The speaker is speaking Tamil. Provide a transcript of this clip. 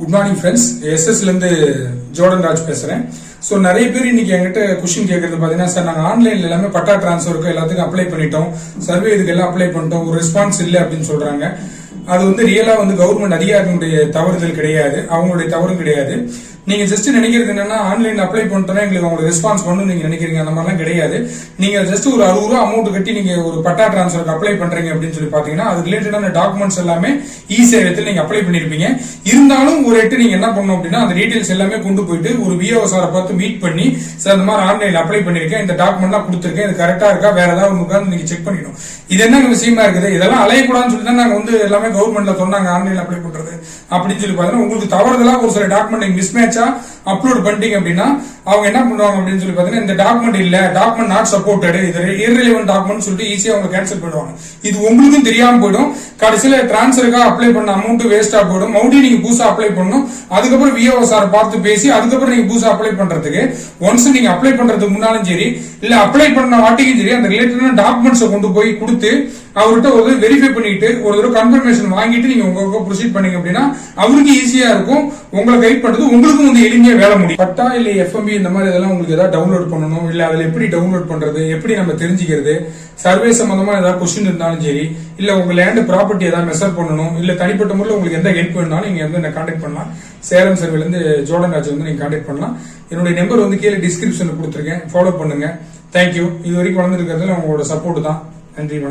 குட் மார்னிங் ஃப்ரெண்ட்ஸ் எஸ்எஸ்லேருந்து ஜோர்டன் ராஜ் பேசுகிறேன் ஸோ நிறைய பேர் இன்னைக்கு என்கிட்ட கொஷின் கேட்கறது பார்த்தீங்கன்னா சார் நாங்கள் ஆன்லைனில் எல்லாமே பட்டா டிரான்ஸ்ஃபருக்கு எல்லாத்துக்கும் அப்ளை பண்ணிட்டோம். சர்வே இதுக்கு எல்லாம் அப்ளை பண்ணிட்டோம். ஒரு ரெஸ்பான்ஸ் இல்லை அப்படின்னு சொல்கிறாங்க அது வந்து ரியலாக வந்து கவர்மெண்ட் அதிகாரிகளுடைய தவறுதல் கிடையாது. அவங்களுடைய தவறும் கிடையாது. நீங்க ஜஸ்ட் நினைக்கிறது என்னன்னா ஆன்லைன்ல அப்ளை பண்ணிட்டோம்னா எங்களுக்கு உங்களுக்கு ரெஸ்பான்ஸ் பண்ணணும் நீங்க நினைக்கிறீங்க. அந்த மாதிரிலாம் கிடையாது. நீங்க ஜஸ்ட் ஒரு அறுபது ரூபா அமௌண்ட் கட்டி நீங்க ஒரு பட்டா டிரான்ஸ்ஃபருக்கு அப்ளை பண்றீங்க அப்படின்னு சொல்லி பாத்தீங்கன்னா அது ரிலேட்டடான டாக்குமெண்ட்ஸ் எல்லாமே இ சேவத்தில் நீங்க அப்ளை பண்ணிருப்பீங்க. இருந்தாலும் ஒரு எட்டு நீங்க என்ன பண்ணணும் அப்படின்னா அந்த டீடைல்ஸ் எல்லாமே கொண்டு போயிட்டு ஒரு விஓ சாரை பார்த்து மீட் பண்ணி சார் இந்த மாதிரி ஆன்லைன்ல அப்ளை பண்ணிருக்கேன். இந்த டாக்குமெண்ட்லாம் கொடுத்துருக்கேன். இது கரெக்டா இருக்கா? வேற ஏதாவது ஒன்று உட்காந்து நீங்க செக் பண்ணிடும் இது என்ன விஷயமா இருக்குது? இதெல்லாம் அலையக்கூடாதுன்னு சொல்லி தான் நாங்க வந்து எல்லாமே கவர்மெண்ட்ல சொன்னாங்க ஆன்லைன்ல அப்ளை பண்றது அப்படின்னு சொல்லி பாத்தீங்கன்னா உங்களுக்கு தவறுதலா ஒரு சில டாக்குமெண்ட் மிஸ்மேட்ச் அப்லோட் பண்ணிட்டீங்க அப்படின்னா அவங்க என்ன பண்ணுவாங்க அப்படின்னு சொல்லி பாத்தீங்கன்னா இந்த டாக்குமெண்ட் இல்ல டாக்குமெண்ட் நாட் சப்போர்ட்டடு இது irrelevant டாக்குமெண்ட் சொல்லிட்டு ஈஸியா அவங்க கேன்சல் பண்ணுவாங்க இது உங்களுக்கும் தெரியாம போயிடும். கடைசியில டிரான்ஸ்ஃபருக்கா அப்ளை பண்ண அமௌண்ட் வேஸ்டா போயிடும். மறுபடியும் நீங்க புதுசா அப்ளை பண்ணணும். அதுக்கப்புறம் விஓ சார் பார்த்து பேசி அதுக்கப்புறம் நீங்க புதுசா அப்ளை பண்றதுக்கு ஒன்ஸ் நீங்க அப்ளை பண்றதுக்கு முன்னாலும் சரி இல்ல அப்ளை பண்ண வாட்டிக்கும் சரி அந்த ரிலேட்டடான டாக்குமெண்ட்ஸை கொண்டு போய் கொடுத்து அவர்கிட்ட ஒரு வெரிஃபை பண்ணிட்டு ஒரு தடவை கன்ஃபர்மேஷன் வாங்கிட்டு நீங்க உங்க ப்ரொசீட் பண்ணீங்க அப்படின்னா அவருக்கு ஈஸியா இருக்கும். உங்களை கைட் பண்றது உங்களுக்கும் வந்து எளிமையா வேலை முடியும். பட்டா இல்ல எஃப்எம்பி இந்த மாதிரி இதெல்லாம் உங்களுக்கு ஏதாவது டவுன்லோட் பண்ணணும் இல்ல அதுல எப்படி டவுன்லோட் பண்றது எப்படி நம்ம தெரிஞ்சுக்கிறது சர்வே சம்பந்தமா ஏதாவது கொஸ்டின் இருந்தாலும் சரி இல்ல உங்க லேண்ட் ப்ராப்பர்ட்டி ஏதாவது மெஷர் பண்ணணும் இல்ல தனிப்பட்ட முறையில் உங்களுக்கு எந்த ஹெல்ப் வேணாலும் நீங்க வந்து என்ன கான்டாக்ட் பண்ணலாம். சேலம் சர்வேல இருந்து ஜோர்டன் ராஜ் வந்து நீங்க கான்டாக்ட் பண்ணலாம். என்னுடைய நம்பர் வந்து கீழே டிஸ்கிரிப்ஷன்ல கொடுத்துருக்கேன். ஃபாலோ பண்ணுங்க. தேங்க்யூ இது வரைக்கும் வளர்ந்துருக்கிறதுல உங்களோட சப்போர்ட் தான். நன்றி வணக்கம்.